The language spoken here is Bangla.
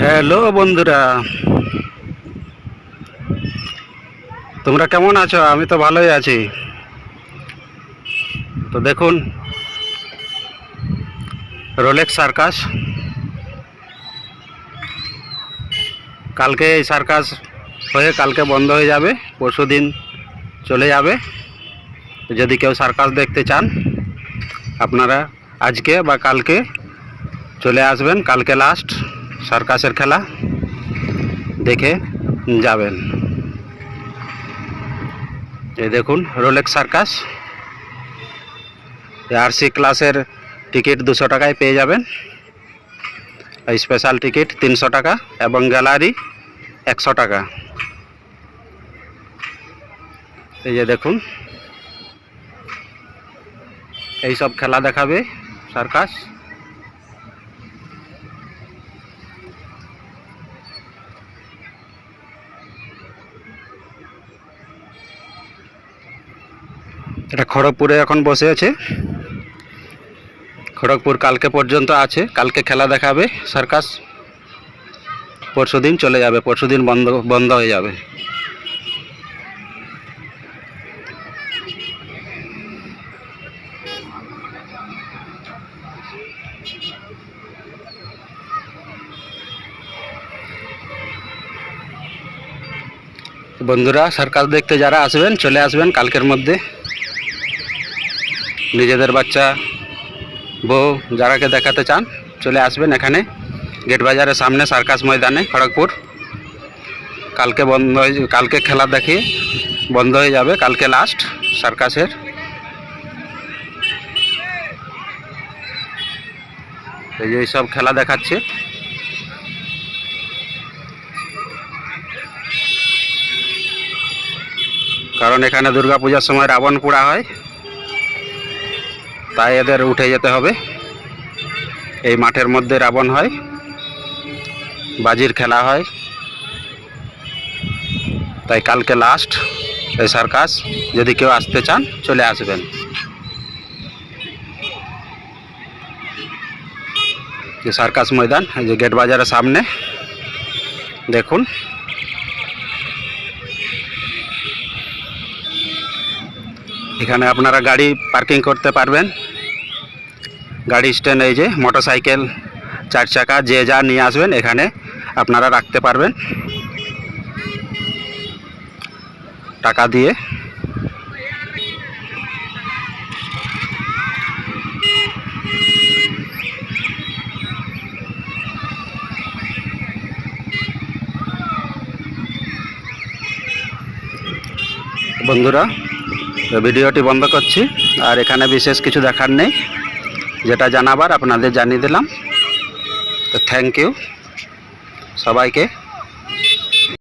হ্যালো বন্ধুরা। তোমরা কেমন আছো? আমি তো ভালোই আছি। তো দেখুন রোলেক্স সার্কাস কালকে এই সার্কাস হয়ে কালকে বন্ধ হয়ে যাবে পরশু দিন চলে যাবে। যদি কেউ সার্কাস দেখতে চান, আপনারা আজকে বা কালকে চলে আসবেন, কালকে লাস্ট সার্কাসের খেলা। দেখে যাবেন। এই দেখুন রোলেক্স সার্কাস। আরসি ক্লাসের টিকিট দুশো টাকায় পেয়ে যাবেন। স্পেশাল টিকিট তিনশো টাকা এবং গ্যালারি একশো টাকা। এই যে দেখুন, এই সব খেলা দেখাবে সার্কাস। এটা খড়গপুরে এখন বসে আছে। খড়গপুর কালকে পর্যন্ত আছে। কালকে খেলা দেখাবে সার্কাস। পরশু দিন চলে যাবে। পরশু দিন বন্ধ বন্ধ হয়ে যাবে। বন্ধুরা, সার্কাস দেখতে যারা আসবেন, চলে আসবেন কালকের মধ্যে। নিজেদের বাচ্চা, বউ যারাকে দেখাতে চান, চলে আসবেন এখানে, গেট বাজারের সামনে সার্কাস ময়দানে, খড়গপুর। কালকে বন্ধ হয়ে, কালকে খেলা দেখে, বন্ধ হয়ে যাবে, কালকে লাস্ট সার্কাসের। এই যে সব খেলা দেখাচ্ছে। কারণ এখানে দুর্গাপূজার সময় রাবণ পোড়া হয়। তাই এদের উঠে যেতে হবে। এই মাঠের মধ্যে রাবণ হয়, বাজির খেলা হয়। তাই কালকে লাস্ট এই সার্কাস যদি কেউ আসতে চান, চলে আসবেন। যে সার্কাস ময়দান, এই যে গেট বাজারের সামনে, দেখুন। এখানে আপনারা গাড়ি পার্কিং করতে পারবেন। গাড়ি স্ট্যান্ড এই যে মোটরসাইকেল চার চাকা, যে যা নিয়ে আসবেন এখানে আপনারা রাখতে পারবেন। টাকা দিয়ে। বন্ধুরা, ভিডিওটি বন্ধ করছি, আর এখানে বিশেষ কিছু দেখার নেই। যেটা জানাবার আপনাদের জানিয়ে দিলাম। তো থ্যাংক ইউ সবাইকে।